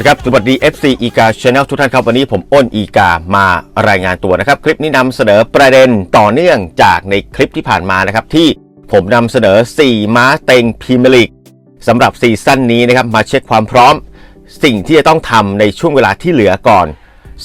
นะครับสวัสดี FC อีกา Channel ทุกท่านครับ วันนี้ผมอ้นอีกามารายงานตัวนะครับ คลิปนี้นำเสนอประเด็นต่อเนื่องจากในคลิปที่ผ่านมานะครับ ที่ผมนำเสนอ 4 ม้าเต็งพรีเมียร์ลีกสำหรับซีซั่นนี้นะครับ มาเช็คความพร้อม สิ่งที่จะต้องทำในช่วงเวลาที่เหลือก่อน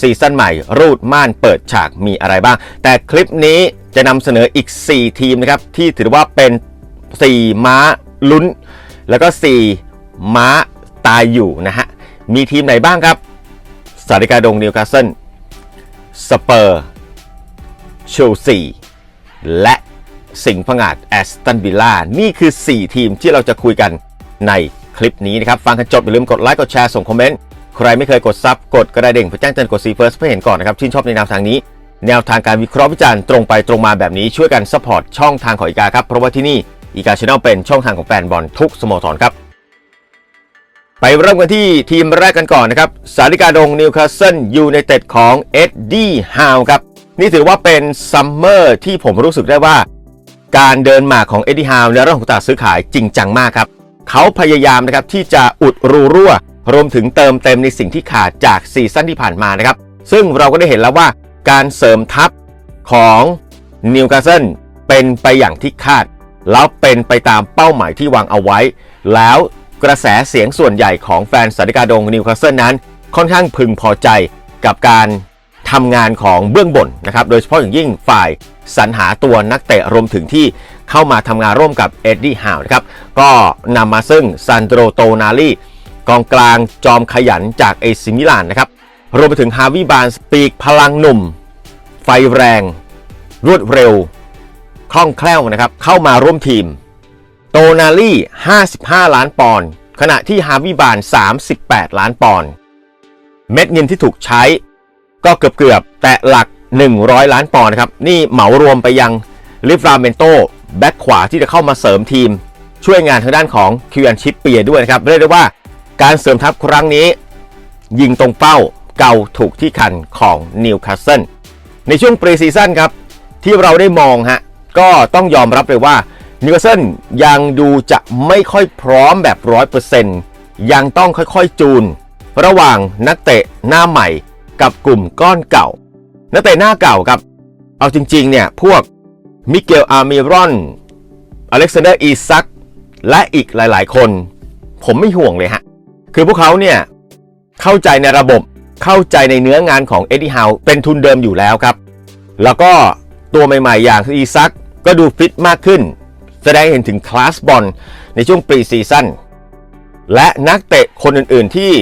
ซีซั่นใหม่ รูดม่านเปิดฉากมีอะไรบ้าง แต่คลิปนี้จะนำเสนออีก 4 ทีมนะครับที่ถือว่าเป็น 4 ม้าลุ้น แล้วก็ 4 ม้าตายอยู่นะฮะ มีทีมไหนบ้างครับ สาริกาดงนิวคาสเซิล สเปอร์ เชลซี และสิงห์ผงาดแอสตันวิลล่า นี่คือ 4 ทีมที่เราจะคุยกันในคลิปนี้นะครับ ฟังกันจบอย่าลืมกดไลค์ กดแชร์ ส่งคอมเมนต์ ใครไม่เคยกดซับกดกระดิ่งเด้งเพื่อแจ้งเตือนกดซีเฟิร์สเพื่อเห็นก่อนนะครับ ชื่นชอบในแนวทางนี้ แนวทางการวิเคราะห์วิจารณ์ตรงไปตรงมาแบบนี้ช่วยกันซัพพอร์ตช่องทางของอีกาครับ เพราะว่าที่นี่อีกาชาแนลเป็นช่องทางของแฟนบอลทุกสโมสรครับ ไปเริ่มกันที่ทีมแรกกันก่อนนะครับ สาริกาดงนิวคาสเซิลยูไนเต็ดของเอ็ดดี้ฮาวครับ นี่ถือว่าเป็นซัมเมอร์ที่ผมรู้สึกได้ว่า การเดินหมากของเอ็ดดี้ฮาวในเรื่องของตลาดซื้อขายจริงจังมากครับ เขาพยายามนะครับที่จะอุดรูรั่ว รวมถึงเติมเต็มในสิ่งที่ขาดจากซีซั่นที่ผ่านมานะครับ ซึ่งเราก็ได้เห็นแล้วว่าการเสริมทัพของนิวคาสเซิลเป็นไปอย่างที่คาด แล้วเป็นไปตามเป้าหมายที่วางเอาไว้ แล้ว กระแสเสียงส่วนใหญ่ของแฟนสาริกาดงนิวคาสเซิลนั้น ค่อนข้างพึงพอใจกับการทำงานของเบื้องบนนะครับ โดยเฉพาะอย่างยิ่งฝ่ายสรรหาตัวนักเตะรวมถึงที่เข้ามาทำงานร่วมกับเอ็ดดี้ฮาวนะครับ ก็นำมาซึ่งซันโดรโตนาลีกองกลางจอมขยันจากเอซิมิลานนะครับ รวมไปถึงฮาวิบานสปีกพลังหนุ่ม ไฟแรง รวดเร็ว คล่องแคล่วนะครับ เข้ามาร่วมทีม โตนาลี่ 55 ล้านปอนด์ ขณะที่ฮาวิบาน 38 ล้านปอนด์ เม็ดเงินที่ถูกใช้ ก็เกือบๆแต่หลัก 100 ล้านปอนด์ครับ นี่เหมารวมไปยังลิฟราเมนโตแบ็คขวาที่จะเข้ามาเสริมทีม ช่วยงานทางด้านของคิวอันชิปเปียด้วยนะครับ เรียกได้ว่าการเสริมทัพครั้งนี้ ยิงตรงเป้าเกาถูกที่คันของนิวคาสเซิลในช่วงปรีซีซั่นครับ ที่เราได้มองฮะก็ต้องยอมรับเลยว่า นิวคาสเซิลยังดูจะไม่ค่อยพร้อมแบบ100%ยังต้องค่อยๆจูน ระหว่างนักเตะหน้าใหม่กับกลุ่มก้อนเก่า นักเตะหน้าเก่าครับ เอาจริงๆเนี่ยพวกมิเกลอาร์มิรอน อเล็กซานเดอร์อีซัก และอีกหลายๆ คน ผมไม่ห่วงเลยฮะ คือพวกเขาเนี่ยเข้าใจในระบบเข้าใจในเนื้องานของเอ็ดดี้ฮาวเป็นทุนเดิมอยู่แล้วครับ แล้วก็ตัวใหม่ๆอย่างอีซักก็ดูฟิตมากขึ้น แสดงเห็นถึงคลาสบอลในช่วงปรีซีซั่นและนักเตะคนอื่นๆที่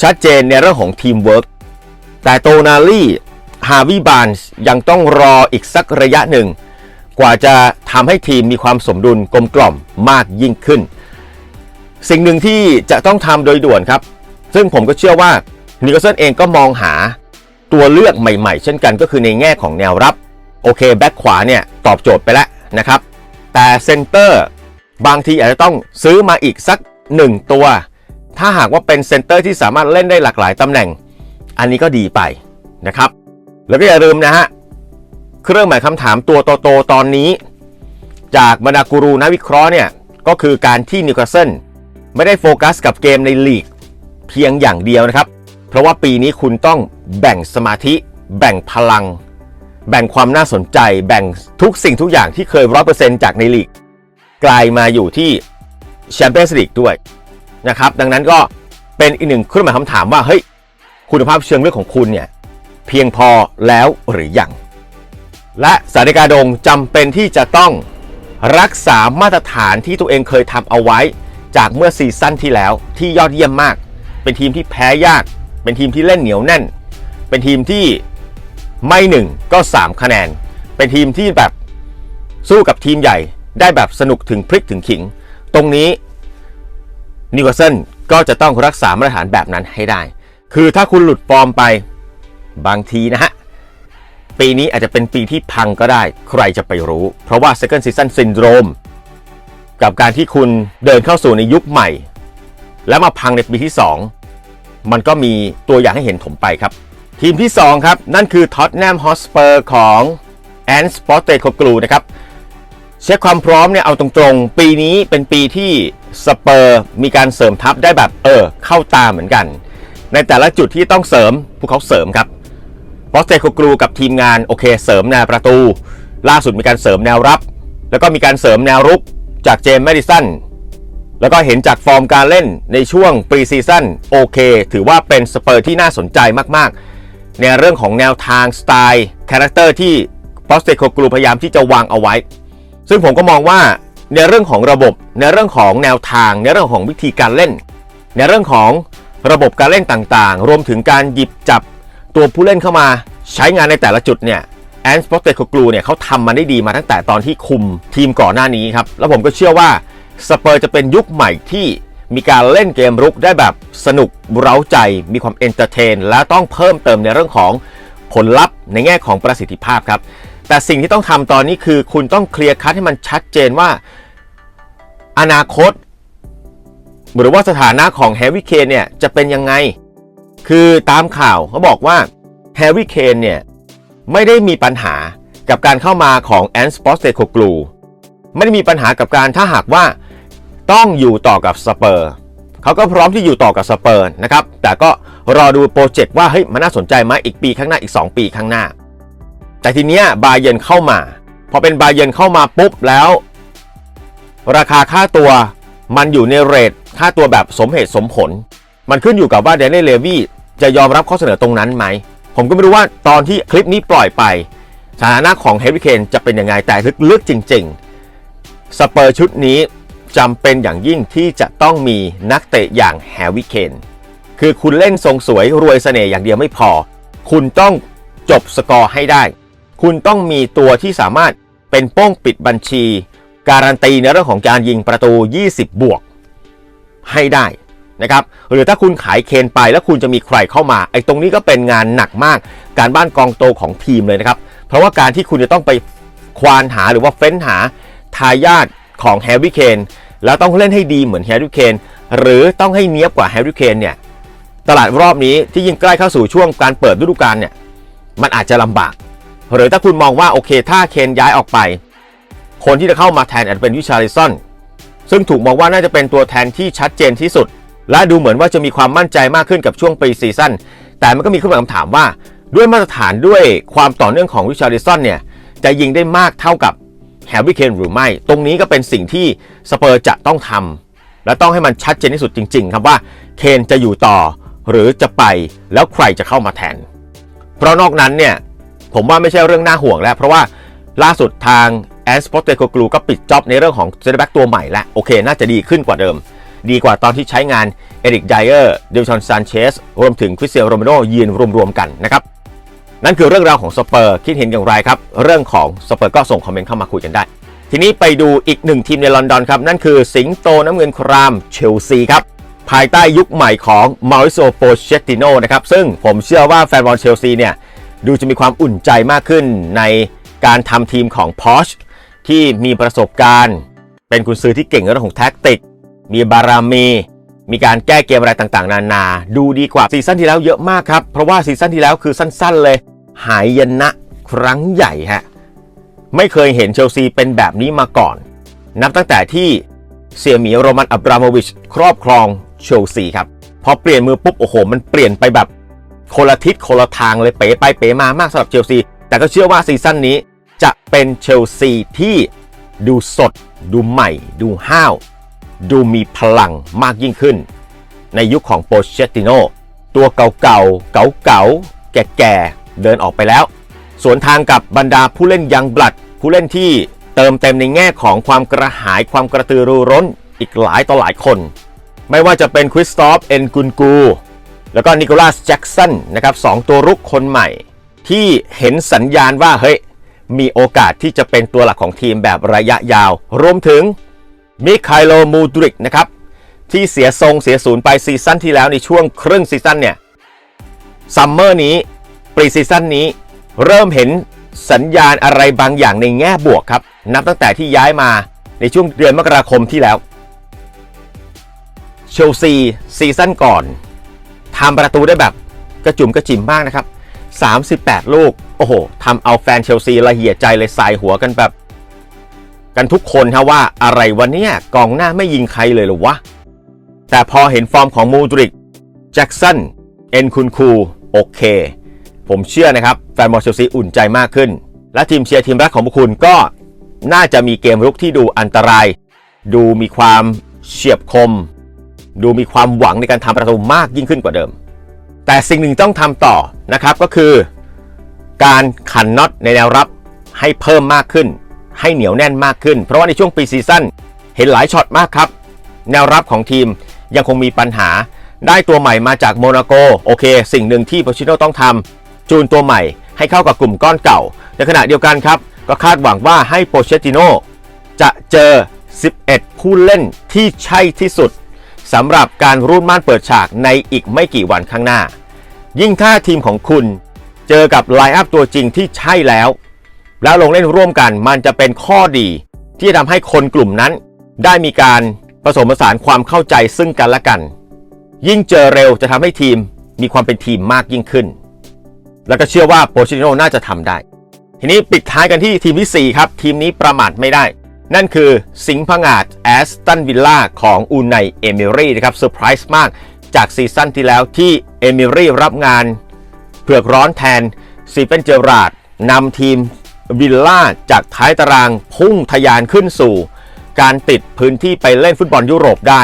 ชัดเจนในเรื่องของทีมเวิร์กแต่โตนาลี่ฮาวิบานยังต้องรออีกสักระยะหนึ่ง กว่าจะทำให้ทีมมีความสมดุลกลมกล่อมมากยิ่งขึ้น สิ่งหนึ่งที่จะต้องทำโดยด่วนครับ ซึ่งผมก็เชื่อว่านิโคลสันเองก็มองหาตัวเลือกใหม่ๆ เช่นกันก็คือในแง่ของแนวรับ โอเค แบ็คขวาเนี่ย ตอบโจทย์ไปแล้วนะครับ แต่เซนเตอร์บางทีอาจจะต้องซื้อมาอีกสัก 1 ตัว ถ้าหากว่าเป็นเซนเตอร์ที่สามารถเล่นได้หลากหลายตำแหน่ง อันนี้ก็ดีไปนะครับ แล้วก็อย่าลืมนะฮะ เครื่องหมายคำถามตัวโตๆตอนนี้ จากบรรดากูรูนักวิเคราะห์เนี่ย ก็คือการที่นิวคาสเซิลไม่ได้โฟกัสกับเกมในลีกเพียงอย่างเดียวนะครับ เพราะว่าปีนี้คุณต้องแบ่งสมาธิ แบ่งพลัง แบ่งความน่าสนใจ แบ่งทุกสิ่งทุกอย่างที่เคยร้อยเปอร์เซ็นต์จากในลีก กลายมาอยู่ที่แชมเปี้ยนส์ลีกด้วยนะครับ ดังนั้นก็เป็นอีกหนึ่งเครื่องหมายคำถามว่า เฮ้ย คุณภาพเชิงลึกของคุณเนี่ย เพียงพอแล้วหรือยัง และสาริกาดงจำเป็นที่จะต้องรักษามาตรฐานที่ตัวเองเคยทำเอาไว้ จากเมื่อซีซั่นที่แล้วที่ยอดเยี่ยมมาก เป็นทีมที่แพ้ยาก เป็นทีมที่เล่นเหนียวแน่น เป็นทีมที่ ไม่หนึ่งก็ 3 คะแนน เป็นทีมที่แบบสู้กับทีมใหญ่ได้แบบสนุกถึงพริกถึงขิง ตรงนี้นิวคาสเซิลก็จะต้องรักษามาตรฐานแบบนั้นให้ได้ คือถ้าคุณหลุดฟอร์มไปบางทีนะฮะ ปีนี้อาจจะเป็นปีที่พังก็ได้ ใครจะไปรู้ เพราะว่า second season syndrome กับการที่คุณเดินเข้าสู่ในยุคใหม่ แล้วมาพังในปีที่ 2 มันก็มีตัวอย่างให้เห็นถมไปครับ ทีมที่ 2 ครับ นั่นคือท็อตแนมฮอสเปอร์ของแอนสปอร์เตโคกลูนะครับ เช็คความพร้อมเนี่ยเอาตรงๆ ปีนี้เป็นปีที่สเปอร์มีการเสริมทัพได้แบบเออ เข้าตาเหมือนกัน ในแต่ละจุดที่ต้องเสริมพวกเขาเสริมครับบอสเตโคกรูกับทีมงานโอเค เสริมแนวประตู ล่าสุดมีการเสริมแนวรับ แล้วก็มีการเสริมแนวรุกจากเจมส์แมดิสันแล้วก็เห็นจากฟอร์มการเล่นในช่วงปรีซีซั่นโอเค ถือว่าเป็นสเปอร์ที่น่าสนใจมากๆ ในเรื่องของแนวทางสไตล์คาแรคเตอร์ที่ปอสเตโคกรูพยายามที่จะวางเอาไว้ ซึ่งผมก็มองว่าในเรื่องของระบบ ในเรื่องของแนวทาง ในเรื่องของวิธีการเล่น ในเรื่องของระบบการเล่นต่างๆ รวมถึงการหยิบจับตัวผู้เล่นเข้ามาใช้งานในแต่ละจุดเนี่ยแอนสปอตเตโคกรูเนี่ยเขาทำมาได้ดีมาตั้งแต่ตอนที่คุมทีมก่อนหน้านี้ครับ แล้วผมก็เชื่อว่าสเปอร์จะเป็นยุคใหม่ที่ มีการเล่นเกมรุกได้แบบสนุกเร้าใจ มีความเอนเตอร์เทน และต้องเพิ่มเติมในเรื่องของผลลัพธ์ในแง่ของประสิทธิภาพครับ แต่สิ่งที่ต้องทำตอนนี้คือคุณต้องเคลียร์คัดให้มันชัดเจนว่า อนาคต หรือว่าสถานะของแฮร์รี่เคนเนี่ยจะเป็นยังไง คือตามข่าวเขาบอกว่าแฮร์รี่เคนเนี่ยไม่ได้มีปัญหากับการเข้ามาของแอนสปอสเตโคกลูไม่ได้มีปัญหากับการถ้าหากว่า ต้องอยู่ต่อกับสเปอร์เขาก็พร้อมที่อยู่ต่อกับสเปอร์นะครับ แต่ก็รอดูโปรเจกต์ว่าเฮ้ยมันน่าสนใจไหมอีกปีข้างหน้าอีก 2 ปีข้างหน้า แต่ทีเนี้ยบาเยนเข้ามา พอเป็นบาเยนเข้ามาปุ๊บแล้ว ราคาค่าตัวมันอยู่ในเรทค่าตัวแบบสมเหตุสมผล มันขึ้นอยู่กับว่าเดน n น e เลวี่จะยอมรับข้อเสนอตรงนั้นไหม ผมก็ไม่รู้ว่าตอนที่คลิปนี้ปล่อยไปสถานะของเฮริเคนจะเป็นยังไงแต่ลึกๆจริง ๆ สเปอร์ชุดนี้ จำเป็นอย่างยิ่งที่จะต้องมีนักเตะอย่างแฮร์รี่เคนคือคุณเล่นทรงสวยรวยเสน่ห์อย่างเดียวไม่พอ คุณต้องจบสกอร์ให้ได้ คุณต้องมีตัวที่สามารถเป็นโป้งปิดบัญชี การันตีในเรื่องของการยิงประตู 20 บวก ให้ได้นะครับหรือถ้าคุณขายเคนไปแล้วคุณจะมีใครเข้ามาไอ้ตรงนี้ก็เป็นงานหนักมาก การบ้านกองโตของทีมเลยนะครับ เพราะว่าการที่คุณจะต้องไปควานหาหรือว่าเฟ้นหาทายาทของแฮร์รี่เคน แล้วต้องเล่นให้ดีเหมือนแฮร์รี่เคนหรือต้องให้เนี้ยบกว่าแฮร์รี่เคนเนี่ยตลาดรอบนี้ที่ยิ่งใกล้เข้าสู่ช่วงการเปิดฤดูกาลเนี่ยมันอาจจะลำบาก หรือถ้าคุณมองว่าโอเคถ้าเคนย้ายออกไป คนที่จะเข้ามาแทนอาจจะเป็นวิชาริซอนซึ่งถูกมองว่าน่าจะเป็นตัวแทนที่ชัดเจนที่สุด และดูเหมือนว่าจะมีความมั่นใจมากขึ้นกับช่วงปีซีซั่นแต่มันก็มีคำถามว่า ด้วยมาตรฐานด้วยความต่อเนื่องของวิชาริซอนเนี่ยจะยิงได้มากเท่ากับ แฮร์รี่เคนหรือไม่ ตรงนี้ก็เป็นสิ่งที่สเปอร์จะต้องทำและต้องให้มันชัดเจนที่สุดจริง ๆ ครับว่าเคนจะอยู่ต่อหรือจะไปแล้วใครจะเข้ามาแทน เพราะนอกนั้นเนี่ยผมว่าไม่ใช่เรื่องน่าห่วงแล้ว เพราะว่าล่าสุดทางแอนสปอตเตโกกลูก็ปิดจ็อบในเรื่องของเซนเตอร์แบ็กตัวใหม่แล้วโอเค น่าจะดีขึ้นกว่าเดิม ดีกว่าตอนที่ใช้งานเอริกไดเออร์เดลชอนซานเชสรวมถึงคริสเตียโรเมโนยืนรวมๆกันนะครับ นั่นคือเรื่องราวของสเปอร์คิดเห็นอย่างไรครับ เรื่องของสเปอร์ก็ส่งคอมเมนต์เข้ามาคุยกันได้ ทีนี้ไปดูอีกหนึ่งทีมในลอนดอนครับ นั่นคือสิงโตน้ำเงินครามเชลซีครับ ภายใต้ยุคใหม่ของมาริโซโปเชตติโนนะครับ ซึ่งผมเชื่อว่าแฟนบอลเชลซีเนี่ย ดูจะมีความอุ่นใจมากขึ้นในการทำทีมของพอชที่มีประสบการณ์ เป็นกุนซือที่เก่งเรื่องของแท็กติก มีบารามีมีการแก้เกมอะไรต่างๆ นานา ดูดีกว่าซีซั่นที่แล้วเยอะมากครับ เพราะว่าซีซั่นที่แล้วคือสั้น ๆ เลย หายนะครั้งใหญ่ฮะ ไม่เคยเห็นเชลซีเป็นแบบนี้มาก่อน นับตั้งแต่ที่เสียมีโรมันอับราโมวิชครอบครองเชลซีครับ พอเปลี่ยนมือปุ๊บโอ้โห มันเปลี่ยนไปแบบคนละทิศคนละทางเลยเป๋ไปเป๋มามากสำหรับเชลซี แต่ก็เชื่อว่าซีซั่นนี้จะเป็นเชลซีที่ดูสด ดูใหม่ ดูห้าว ดูมีพลังมากยิ่งขึ้น ในยุคของโปเชตติโนตัวเก่าๆเก่าๆแก่ๆ เดินออกไปแล้ว สวนทางกับบรรดาผู้เล่นยังบลัด ผู้เล่นที่เติมเต็มในแง่ของความกระหายความกระตือรือร้นอีกหลายต่อหลายคน ไม่ว่าจะเป็นคริสตอฟเอ็นกุนกู แล้วก็นิโคลัสแจ็กสันนะครับสองตัวรุกคนใหม่ ที่เห็นสัญญาณว่าเฮ้ยมีโอกาสที่จะเป็นตัวหลักของทีมแบบระยะยาว รวมถึงมิคาโลมูดริกนะครับที่เสียทรงเสียศูนย์ไปซีซั่นที่แล้วในช่วงครึ่งซีซั่นเนี่ยซัมเมอร์นี้ ปรีซีซั่นนี้ เริ่มเห็นสัญญาณอะไรบางอย่างในแง่บวกครับ นับตั้งแต่ที่ย้ายมาในช่วงเดือนมกราคมที่แล้ว เชลซีซีซั่นก่อนทำประตูได้แบบกระจุ่มกระจิ๋มมากนะครับ 38 ลูก โอ้โหทำเอาแฟนเชลซีละเหียใจเลยสายหัวกันแบบ กันทุกคนฮะว่าอะไรวะเนี่ยกองหน้าไม่ยิงใครเลยหรอวะ แต่พอเห็นฟอร์มของมูดริก แจ็กสัน เอ็นคุนคู โอเค ผมเชื่อนะครับแฟนบอลเชลซีอุ่นใจมากขึ้น และทีมเชียร์ทีมรักของพวกคุณก็น่าจะมีเกมรุกที่ดูอันตราย ดูมีความเฉียบคม ดูมีความหวังในการทำประตูมากยิ่งขึ้นกว่าเดิม แต่สิ่งหนึ่งต้องทำต่อนะครับก็คือ การขันน็อตในแนวรับให้เพิ่มมากขึ้น ให้เหนียวแน่นมากขึ้น เพราะว่าในช่วงปีซีซั่นเห็นหลายช็อตมากครับ แนวรับของทีมยังคงมีปัญหา ได้ตัวใหม่มาจากโมนาโกโอเค สิ่งหนึ่งที่โปชิโนต้องทำ จูนตัวใหม่ให้เข้ากับกลุ่มก้อนเก่า ในขณะเดียวกันครับ ก็คาดหวังว่าให้โปเชติโนจะเจอ 11 ผู้เล่นที่ใช่ที่สุดสำหรับการรุ่นม่านเปิดฉากในอีกไม่กี่วันข้างหน้า ยิ่งถ้าทีมของคุณ เจอกับไลน์อัพตัวจริงที่ใช่แล้ว แล้วลงเล่นร่วมกันมันจะเป็นข้อดี ที่จะทำให้คนกลุ่มนั้น ได้มีการผสมผสานความเข้าใจซึ่งกันและกัน ยิ่งเจอเร็วจะทำให้ทีมมีความเป็นทีมมากยิ่งขึ้น แล้วก็เชื่อว่าโปชิโนน่าจะทำได้ ทีนี้ปิดท้ายกันที่ทีมที่ 4 ครับ ทีมนี้ประมาทไม่ได้ นั่นคือสิงห์พงาดแอสตันวิลล่าของอูไนเอมิรี่นะครับเซอร์ไพรส์มากจากซีซั่นที่แล้วที่เอมิรี่รับงานเผือกร้อนแทนซีเฟนเจอราดนำทีมวิลล่าจากท้ายตารางพุ่งทะยานขึ้นสู่ การติดพื้นที่ไปเล่นฟุตบอลยุโรปได้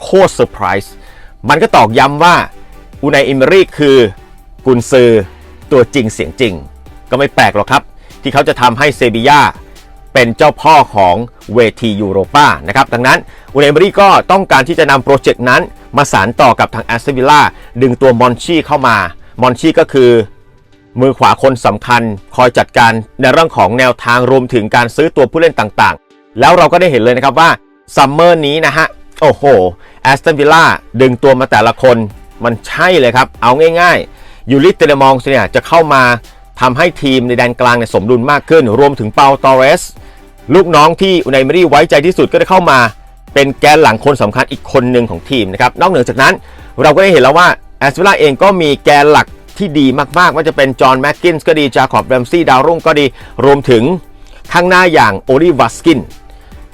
โคตรเซอร์ไพรส์มันก็ตอกย้ำว่าอูไนเอมิรี่คือกุนซือ ตัวจริงเสียงจริง ก็ไม่แปลกหรอกครับ ที่เขาจะทำให้เซบียาเป็นเจ้าพ่อของเวทียูโรปานะครับ ดังนั้นอูเนเบรี่ก็ต้องการที่จะนำโปรเจกต์นั้น มาสานต่อกับทางแอสเซวิลล่าดึงตัวมอนชี่เข้ามามอนชี่ก็คือ มือขวาคนสำคัญ คอยจัดการในเรื่องของแนวทางรวมถึงการซื้อตัวผู้เล่นต่างๆ แล้วเราก็ได้เห็นเลยนะครับว่าซัมเมอร์นี้นะฮะ โอ้โหแอสตันวิลล่าดึงตัวมาแต่ละคนมันใช่เลยครับ เอาง่าย ๆ ยูริเตเลมองส์เนี่ยจะเข้ามาทำให้ทีมในแดนกลางเนี่ยสมดุลมากขึ้น รวมถึงเปาตอเรส ลูกน้องที่อุนายเมรี่ไว้ใจที่สุดก็ได้เข้ามา เป็นแกนหลังคนสำคัญอีกคนหนึ่งของทีมนะครับนอกเหนือจากนั้น เราก็ได้เห็นแล้วว่าแอสเวล่าเองก็มีแกนหลักที่ดีมากๆ ว่าจะเป็นจอห์นแม็กกินส์ก็ดี จาคอบแรมซี่ดาวรุ่งก็ดี รวมถึงข้างหน้าอย่างโอลิวัสกิน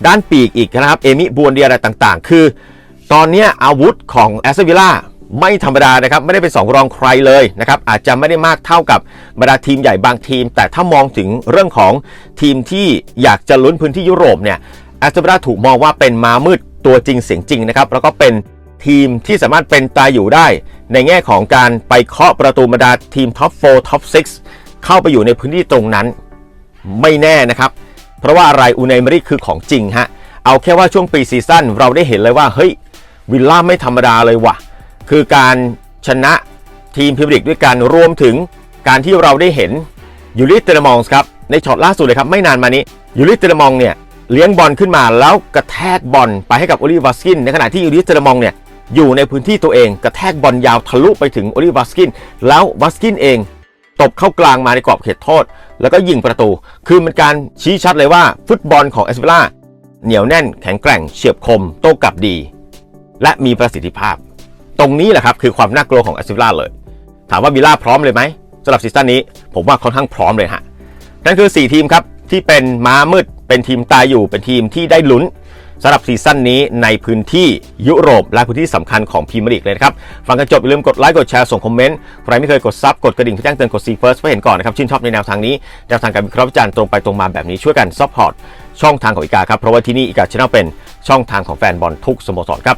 ด้านปีกอีกนะครับ เอมิบวนเดียอะไรต่างๆ คือ ตอนนี้อาวุธของแอสเวล่า ไม่ธรรมดานะครับ ไม่ได้เป็นสองรองใครเลยนะครับ อาจจะไม่ได้มากเท่ากับบรรดาทีมใหญ่บางทีม แต่ถ้ามองถึงเรื่องของทีมที่อยากจะลุ้นพื้นที่ยุโรปเนี่ยแอสเวล่าถูกมองว่าเป็นมามืดตัวจริงเสียงจริงนะครับ แล้วก็เป็นทีมที่สามารถเป็นตายอยู่ได้ ในแง่ของการไปเคาะประตูบรรดาทีมท็อป4ท็อป6เข้าไปอยู่ในพื้นที่ตรงนั้น ไม่แน่นะครับ เพราะว่าอะไรอูไนเมรี่คือของจริงฮะเอาแค่ว่าช่วงปีซีซั่นเราได้เห็นเลยว่าเฮ้ยวิลล่าไม่ธรรมดาเลยว่ะ คือการชนะทีมพรีเมียร์ลีกด้วยกันรวมถึงการที่เราได้เห็นยูริเตเลมองส์ครับในช็อตล่าสุดเลยครับไม่นานมานี้ยูริเตเลมองเนี่ยเลี้ยงบอลขึ้นมาแล้วกระแทกบอลไปให้กับโอลิวัสกิน ในขณะที่ยูริเตเลมองเนี่ยอยู่ในพื้นที่ตัวเอง กระแทกบอลยาวทะลุไปถึงโอลิวัสกิน แล้ววัสกินเองตบเข้ากลางมาในกรอบเขตโทษ แล้วก็ยิงประตู คือมันการชี้ชัดเลยว่าฟุตบอลของเอสเปร่าเหนียวแน่นแข็งแกร่งเฉียบคมโต้กลับดี และมีประสิทธิภาพ ตรงนี้แหละครับคือความน่ากลัวของเอสเปร่าเลย ถามว่าวิลล่าพร้อมเลยไหมสำหรับซีซั่นนี้ผมว่าค่อนข้างพร้อมเลยฮะนั่นคือ 4 ทีมครับที่เป็นม้ามืดเป็นทีมตายอยู่เป็นทีมที่ได้ลุ้นสำหรับซีซั่นนี้ในพื้นที่ยุโรปและพื้นที่สำคัญของพรีเมียร์ลีกเลยนะครับ ฟังกันจบอย่าลืมกดไลค์กดแชร์ส่งคอมเมนต์ใครไม่เคยกดซับกดกระดิ่งเพื่อแจ้งเตือนกดซีเฟิร์สเพื่อเห็นก่อนนะครับ ชื่นชอบในแนวทางนี้ แนวทางการวิเคราะห์วิจารณ์ตรงไปตรงมาแบบนี้ช่วยกันซัพพอร์ตช่องทางของอีกาครับเพราะว่าที่นี่อีกาชแนลเป็นช่องทางของแฟนบอลทุกสโมสรครับ